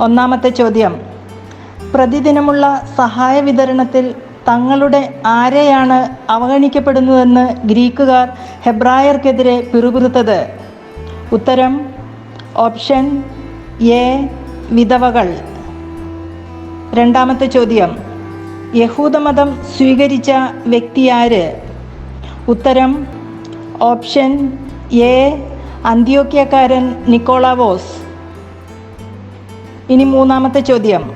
ഒന്നാമത്തെ ചോദ്യം. പ്രതിദിനമുള്ള സഹായ വിതരണത്തിൽ തങ്ങളുടെ ആരെയാണ് അവഗണിക്കപ്പെടുന്നതെന്ന് ഗ്രീക്കുകാർ ഹെബ്രായർക്കെതിരെ പിറുപിറുത്തത്. ഉത്തരം ഓപ്ഷൻ എ വിധവകൾ. രണ്ടാമത്തെ ചോദ്യം യഹൂദമതം സ്വീകരിച്ച വ്യക്തിയാര് ഉത്തരം ഓപ്ഷൻ എ അന്ത്യോക്യക്കാരൻ നിക്കോളാവോസ്. ഇനി മൂന്നാമത്തെ ചോദ്യം.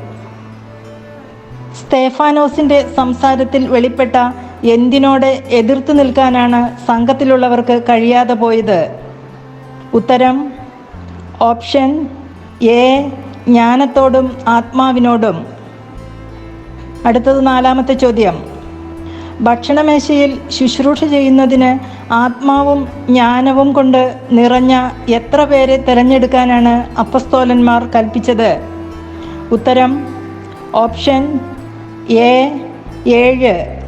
സ്തേഫാനോസിന്റെ സംസാരത്തിൽ വെളിപ്പെട്ട എന്തിനോട് എതിർത്തു നിൽക്കാനാണ് സംഘത്തിലുള്ളവർക്ക് കഴിയാതെ പോയത്? ഉത്തരം ഓപ്ഷൻ എ ജ്ഞാനത്തോടും ആത്മാവിനോടും. അടുത്തത് നാലാമത്തെ ചോദ്യം. ഭക്ഷണമേശയിൽ ശുശ്രൂഷ ചെയ്യുന്നതിന് ആത്മാവും ജ്ഞാനവും കൊണ്ട് നിറഞ്ഞ എത്ര പേരെ തിരഞ്ഞെടുക്കാനാണ് അപ്പസ്തോലന്മാർ കൽപ്പിച്ചത്? ഉത്തരം ഓപ്ഷൻ എ ഏഴ്.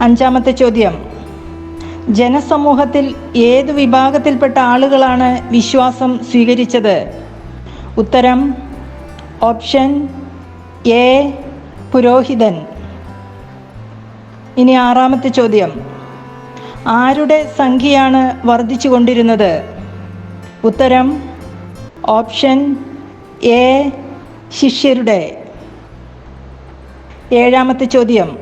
അഞ്ചാമത്തെ ചോദ്യം. ജനസമൂഹത്തിൽ ഏത് വിഭാഗത്തിൽപ്പെട്ട ആളുകളാണ് വിശ്വാസം സ്വീകരിച്ചത്? ഉത്തരം ഓപ്ഷൻ എ പുരോഹിതൻ. ഇനി ആറാമത്തെ ചോദ്യം. ആരുടെ സംഖ്യയാണ് വർദ്ധിച്ചു കൊണ്ടിരുന്നത് ഉത്തരം ഓപ്ഷൻ എ ശിഷ്യരുടെ. ഏഴാമത്തെ ചോദ്യം.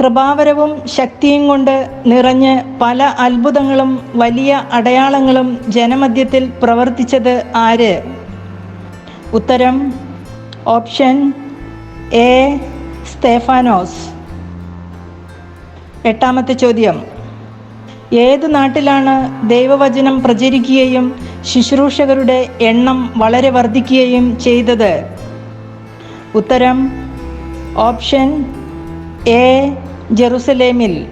കൃപാവരവും ശക്തിയും കൊണ്ട് നിറഞ്ഞ് പല അത്ഭുതങ്ങളും വലിയ അടയാളങ്ങളും ജനമധ്യത്തിൽ പ്രവർത്തിച്ചത് ആര്? ഉത്തരം ഓപ്ഷൻ എ സ്തേഫാനോസ് എട്ടാമത്തെ ചോദ്യം. ഏത് നാട്ടിലാണ് ദൈവവചനം പ്രചരിക്കുകയും ശുശ്രൂഷകരുടെ എണ്ണം വളരെ വർദ്ധിക്കുകയും ചെയ്തത്? ഉത്തരം ഓപ്ഷൻ എ ജെറുസലേമിൽ.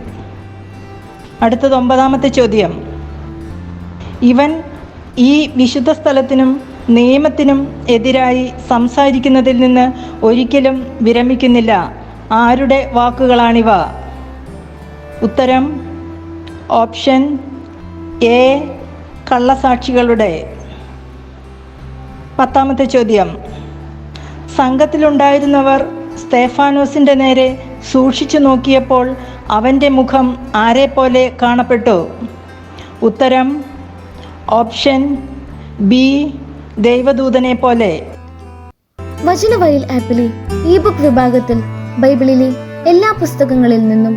അടുത്തത് ഒമ്പതാമത്തെ ചോദ്യം. ഇവൻ ഈ വിശുദ്ധ സ്ഥലത്തിനും നിയമത്തിനും എതിരായി സംസാരിക്കുന്നതിൽ നിന്ന് ഒരിക്കലും വിരമിക്കുന്നില്ല. ആരുടെ വാക്കുകളാണിവ? ഉത്തരം ഓപ്ഷൻ എ കള്ളസാക്ഷികളുടെ. പത്താമത്തെ ചോദ്യം. സംഘത്തിലുണ്ടായിരുന്നവർ സ്തേഫാനോസിന്റെ നേരെ സൂക്ഷിച്ചു നോക്കിയപ്പോൾ അവന്റെ മുഖം ആരെപ്പോലെ കാണപ്പെട്ടു? ഉത്തരം ഓപ്ഷൻ ബി ദൈവദൂതനെ പോലെ. വചനവയൽ ആപ്പിലെ ഇ ബുക്ക് വിഭാഗത്തിൽ ബൈബിളിലെ എല്ലാ പുസ്തകങ്ങളിൽ നിന്നും